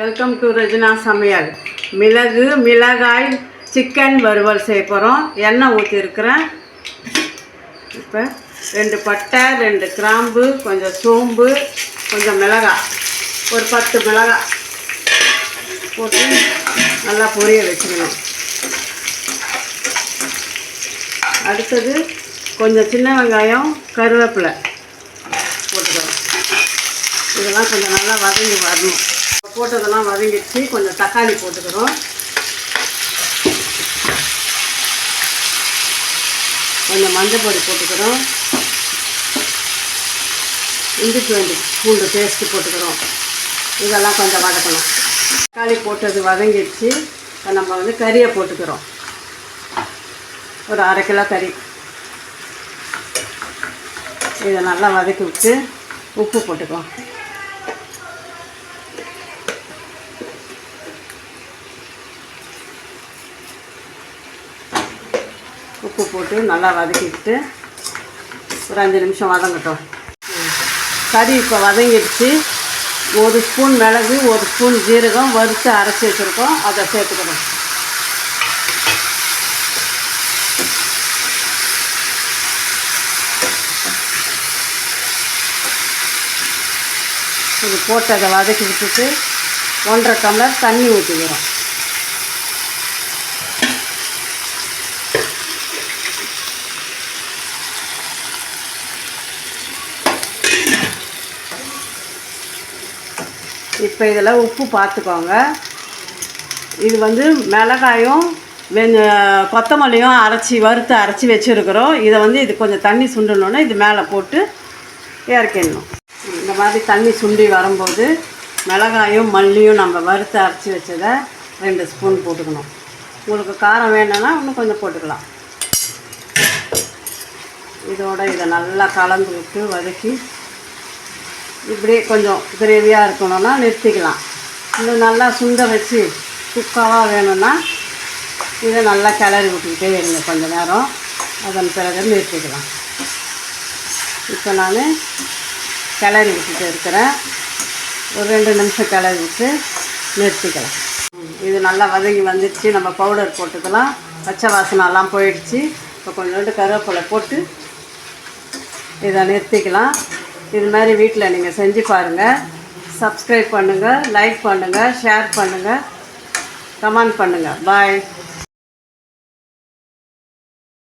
Welcome to Rajina சமையல் மிளகு மிளகாய் சிக்கன் வறுவல் செய்ய போகிறோம் எண்ணெய் ஊற்றிருக்கிறேன் இப்போ ரெண்டு பட்டை ரெண்டு கிராம்பு கொஞ்சம் சோம்பு கொஞ்சம் மிளகாய். ஒரு பத்து மிளகாய் போட்டு நல்லா பொரிய வச்சுக்கணும். அடுத்தது கொஞ்சம் சின்ன வெங்காயம் கருவேப்பிலை போட்டுக்கிறோம் இதெல்லாம் கொஞ்சம் நல்லா வதங்கி வரணும். போட்டதெல்லாம் வதங்கிடுச்சு. கொஞ்சம் தக்காளி போட்டுக்கிறோம். கொஞ்சம் மஞ்சள் பொடி போட்டுக்கிறோம். இஞ்சி வேண்டி பூண்டு பேஸ்ட்டு போட்டுக்கிறோம். இதெல்லாம் கொஞ்சம் வதக்கணும். தக்காளி போட்டது வதங்கிடுச்சு. இப்போ நம்ம வந்து கறியை போட்டுக்கிறோம். ஒரு அரை கிலோ கறி. இதை நல்லா வதக்கி விட்டு உப்பு போட்டுக்கலாம். உப்பு போட்டு நல்லா வதக்கிட்டு ஒரு அஞ்சு நிமிஷம் வதங்கட்டும். ம். கறி இப்போ வதங்கிடுச்சு. ஒரு ஸ்பூன் மிளகு ஒரு ஸ்பூன் ஜீரகம் வறுத்து அரைச்சி வச்சுருக்கோம். அதை சேர்த்துக்கணும். இது போட்டு அதை வதக்கி விட்டுட்டு ஒன்றரை டம்ளர் தண்ணி ஊற்றிக்கிறோம் இப்போ இதில் உப்பு பார்த்துக்கோங்க. இது வந்து மிளகாயும் வெங்க கொத்தமல்லியும் அரைச்சி வறுத்து அரைச்சி வச்சுருக்குறோம். இதை வந்து இது கொஞ்சம் தண்ணி சுண்டணுன்னா இது மேலே போட்டு இறக்கிடணும். இந்த மாதிரி தண்ணி சுண்டி வரும்போது மிளகாயும் மல்லியும் நம்ம வறுத்து அரைச்சி வச்சதை ரெண்டு ஸ்பூன் போட்டுக்கணும். உங்களுக்கு காரம் வேணும்னா இன்னும் கொஞ்சம் போட்டுக்கலாம். இதோட இதை நல்லா கலந்து விட்டு வதக்கி இப்படியே கொஞ்சம் கிரேவியாக இருக்கணும்னா நிறுத்திக்கலாம். இன்னும் நல்லா சுண்ட வச்சு குக்காவாக வேணும்னா இதை நல்லா கிளறி விட்டுக்கிட்டே இருங்க கொஞ்சம் நேரம். அதன் பிறகு நிறுத்திக்கலாம். இப்போ நான் கிளறி விட்டுட்டு இருக்கிறேன். ஒரு ரெண்டு நிமிஷம் கிளறி விட்டு நிறுத்திக்கலாம். இது நல்லா வதங்கி வந்துடுச்சு. நம்ம பவுடர் போட்டுக்கலாம். பச்சை வாசனைலாம் போயிடுச்சு. இப்போ கொஞ்சோண்டு கருவேப்பிலை போட்டு இதை நிறுத்திக்கலாம். இது மாதிரி வீட்டில் நீங்கள் செஞ்சு பாருங்கள் சப்ஸ்கிரைப் பண்ணுங்கள் லைக் பண்ணுங்கள் ஷேர் பண்ணுங்கள் கமெண்ட் பண்ணுங்கள் பாய்